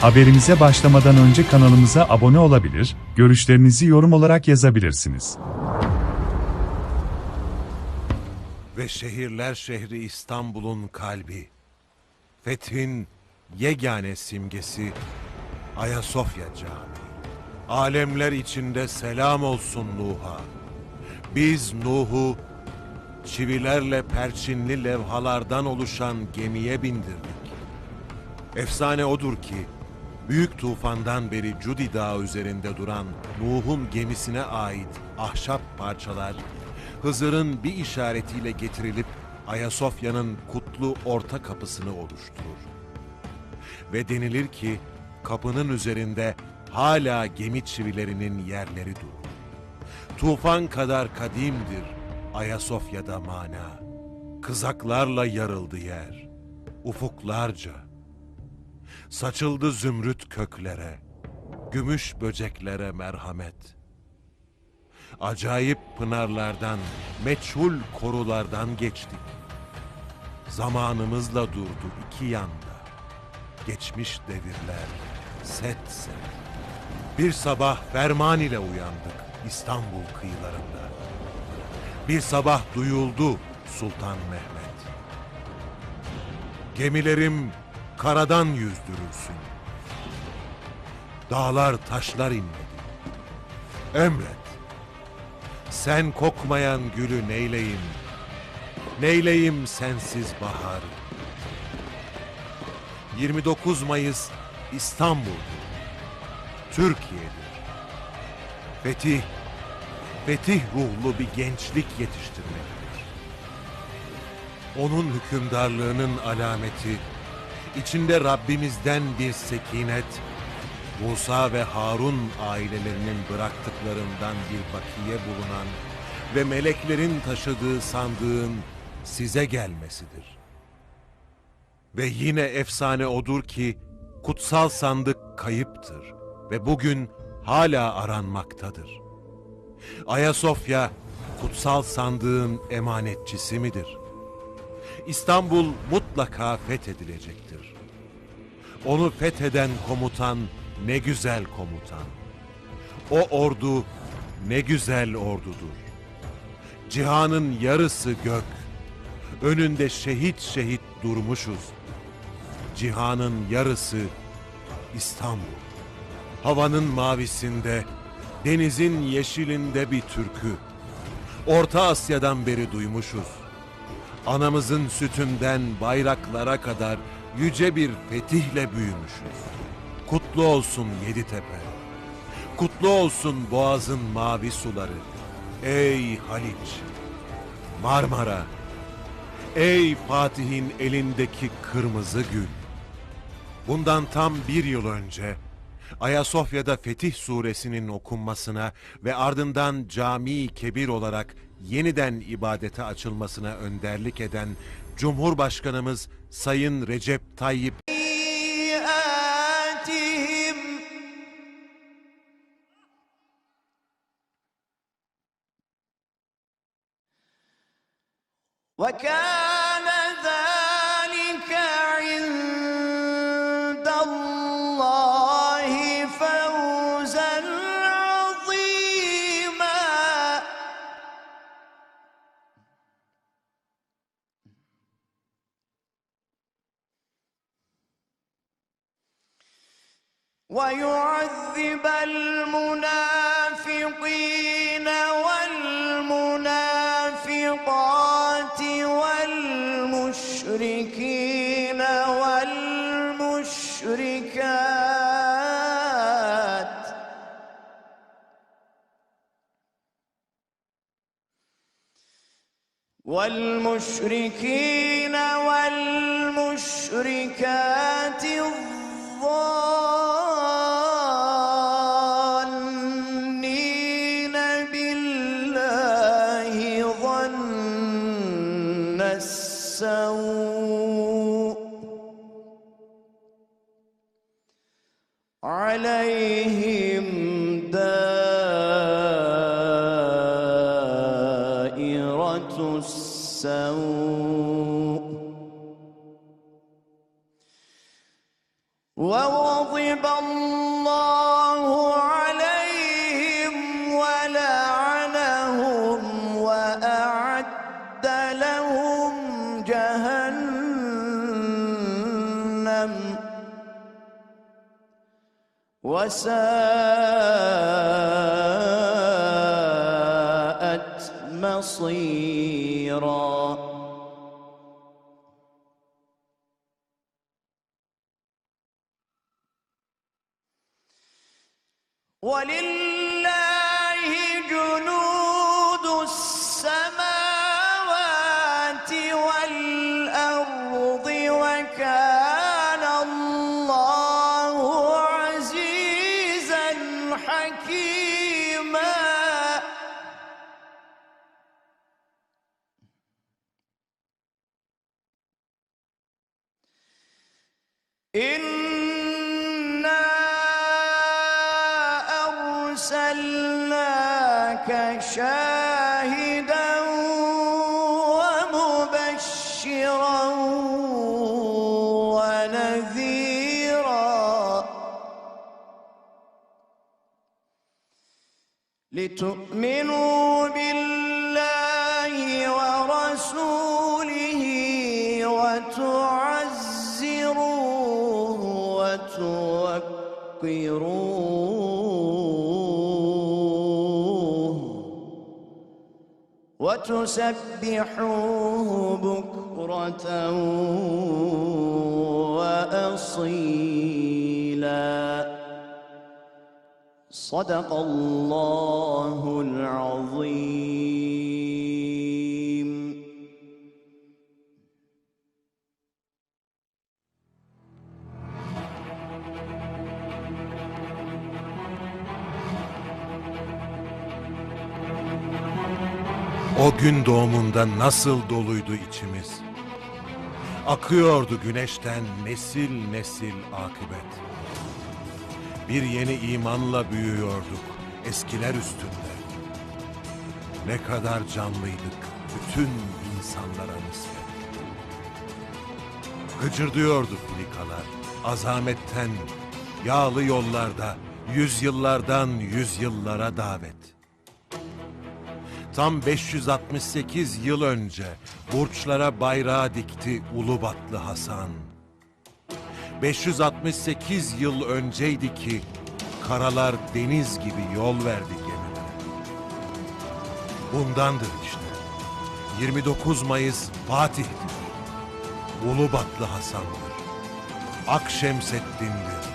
Haberimize başlamadan önce kanalımıza abone olabilir, görüşlerinizi yorum olarak yazabilirsiniz. Ve şehirler şehri İstanbul'un kalbi. Fethin yegane simgesi Ayasofya Camii. Alemler içinde selam olsun Nuh'a. Biz Nuh'u çivilerle perçinli levhalardan oluşan gemiye bindirdik. Efsane odur ki, büyük tufandan beri Cudi Dağı üzerinde duran Nuh'un gemisine ait ahşap parçalar, Hızır'ın bir işaretiyle getirilip Ayasofya'nın kutlu orta kapısını oluşturur. Ve denilir ki, kapının üzerinde hala gemi çivilerinin yerleri durur. Tufan kadar kadimdir Ayasofya'da mana. Kızaklarla yarıldı yer, ufuklarca. Saçıldı zümrüt köklere, gümüş böceklere merhamet. Acayip pınarlardan, meçhul korulardan geçtik. Zamanımızla durdu iki yanda. Geçmiş devirler, set set. Bir sabah ferman ile uyandık İstanbul kıyılarında. Bir sabah duyuldu Sultan Mehmet. Gemilerim karadan yüzdürülsün. Dağlar taşlar inmedi. Emret. Sen kokmayan gülü neyleyim? Neyleyim sensiz baharı? 29 Mayıs İstanbul'dur. Türkiye'dir. Fetih, fetih ruhlu bir gençlik yetiştirmektir. Onun hükümdarlığının alameti, içinde Rabbimizden bir sekinet, Musa ve Harun ailelerinin bıraktıklarından bir bakiye bulunan ve meleklerin taşıdığı sandığın size gelmesidir. Ve yine efsane odur ki kutsal sandık kayıptır ve bugün hala aranmaktadır. Ayasofya kutsal sandığın emanetçisi midir? İstanbul mutlaka fethedilecektir. Onu fetheden komutan ne güzel komutan. O ordu ne güzel ordudur. Cihanın yarısı gök. Önünde şehit şehit durmuşuz. Cihanın yarısı İstanbul. Havanın mavisinde, denizin yeşilinde bir türkü. Orta Asya'dan beri duymuşuz. Anamızın sütünden bayraklara kadar yüce bir fetihle büyümüşüz. Kutlu olsun Yeditepe. Kutlu olsun Boğaz'ın mavi suları. Ey Haliç, Marmara, ey Fatih'in elindeki kırmızı gül. Bundan tam bir yıl önce Ayasofya'da Fetih suresinin okunmasına ve ardından cami kebir olarak yeniden ibadete açılmasına önderlik eden Cumhurbaşkanımız Sayın Recep Tayyip آتهم وكان ويعذب المنافقين والمنافقات والمشركين والمشركات. والمشركين والمشركات السوء عليهم دائرة السوء وغضب الله وساءت إنا أرسلناك شاهدا ومبشرا ونذيرا لتؤمنوا بالله وتوقروه وتسبحوه بكرة وأصيلا. صدق الله العظيم. O gün doğumunda nasıl doluydu içimiz. Akıyordu güneşten nesil nesil akıbet. Bir yeni imanla büyüyorduk eskiler üstünde. Ne kadar canlıydık bütün insanlara nispet. Gıcırdıyordu filikalar azametten, yağlı yollarda, yüzyıllardan yüzyıllara davet. Tam 568 yıl önce burçlara bayrağı dikti Ulubatlı Hasan. 568 yıl önceydi ki karalar deniz gibi yol verdi gemilere. Bundandır işte. 29 Mayıs Fatih'tir. Ulubatlı Hasan'dır. Akşemseddin'dir.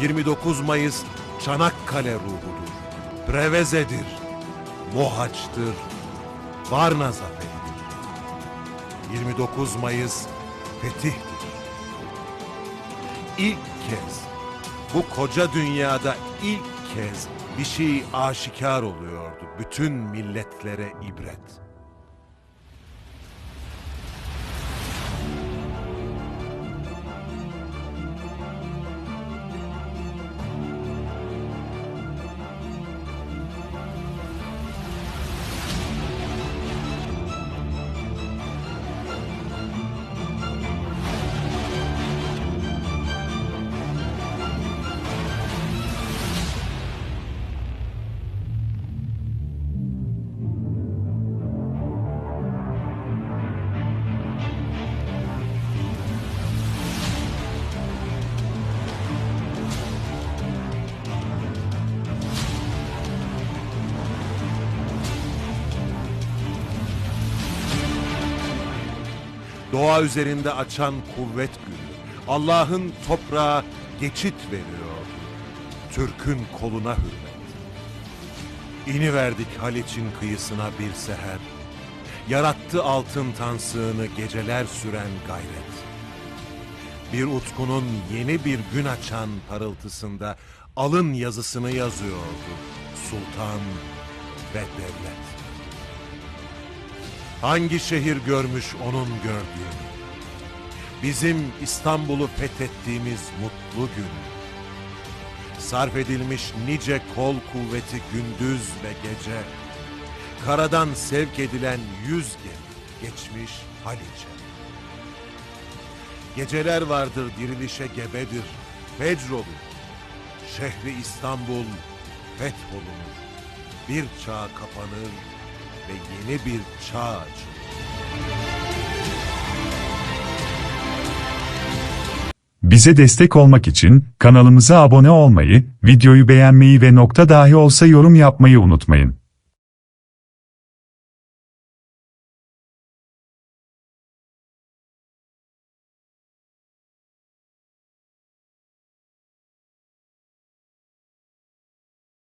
29 Mayıs Çanakkale ruhudur. Preveze'dir. Mohaç'tır, Varna zaferidir. 29 Mayıs fetihtir. İlk kez, bu koca dünyada ilk kez bir şey aşikar oluyordu. Bütün milletlere ibret. Doğa üzerinde açan kuvvet gülü. Allah'ın toprağa geçit veriyor. Türk'ün koluna hürmet. İni verdik Haliç'in kıyısına bir seher. Yarattı altın tansığını geceler süren gayret. Bir utkunun yeni bir gün açan parıltısında alın yazısını yazıyordu sultan ve devlet. Hangi şehir görmüş onun gördüğünü? Bizim İstanbul'u fethettiğimiz mutlu gün. Sarf edilmiş nice kol kuvveti gündüz ve gece. Karadan sevk edilen yüz gemi geçmiş Haliç'e. Geceler vardır dirilişe gebedir. fecrolur. Şehri İstanbul fetholunur. Bir çağ kapanır ve yeni bir çağ açılır. Bize destek olmak için kanalımıza abone olmayı, videoyu beğenmeyi ve nokta dahi olsa yorum yapmayı unutmayın.